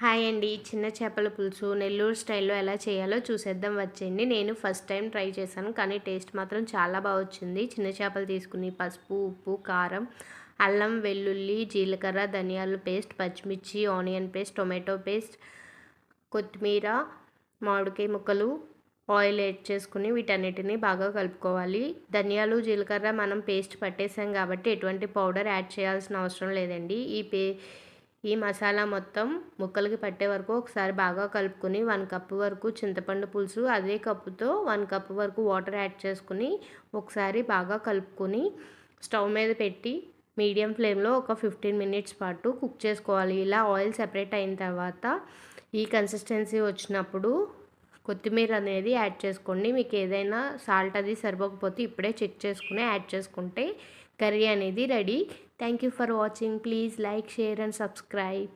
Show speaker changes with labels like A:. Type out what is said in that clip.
A: Hi అండి. చిన్న చేపల పులుసు నెల్లూరు స్టైల్లో ఎలా చేయాలో చూసేద్దాం వచ్చేయండి. నేను ఫస్ట్ టైం ట్రై చేశాను కానీ టేస్ట్ మాత్రం చాలా బాగా వచ్చింది. చిన్న చేపలు తీసుకుని పసుపు ఉప్పు కారం అల్లం వెల్లుల్లి జీలకర్ర ధనియాల పేస్ట్ పచ్చిమిర్చి ఆనియన్ పేస్ట్ టొమాటో పేస్ట్ కొత్తిమీర మామిడికాయ ముక్కలు ఆయిల్ యాడ్ చేసుకుని వీటన్నిటిని బాగా కలుపుకోవాలి. ధనియాలు జీలకర్ర మనం పేస్ట్ పట్టేసాం కాబట్టి ఎటువంటి పౌడర్ యాడ్ చేయాల్సిన అవసరం లేదండి. ఈ పే ఈ మసాలా మొత్తం ముక్కలకి పట్టే వరకు ఒకసారి బాగా కలుపుకొని వన్ కప్పు వరకు చింతపండు పులుసు అదే కప్పుతో వన్ కప్పు వరకు వాటర్ యాడ్ చేసుకుని ఒకసారి బాగా కలుపుకొని స్టవ్ మీద పెట్టి మీడియం ఫ్లేమ్లో ఒక ఫిఫ్టీన్ మినిట్స్ పాటు కుక్ చేసుకోవాలి. ఇలా ఆయిల్ సెపరేట్ అయిన తర్వాత ఈ కన్సిస్టెన్సీ వచ్చినప్పుడు కొత్తిమీర అనేది యాడ్ చేసుకోండి. మీకు ఏదైనా సాల్ట్ అది సరిపోకపోతే ఇప్పుడే చెక్ చేసుకుని యాడ్ చేసుకుంటే కర్రీ అనేది ready thank you for watching please like share and subscribe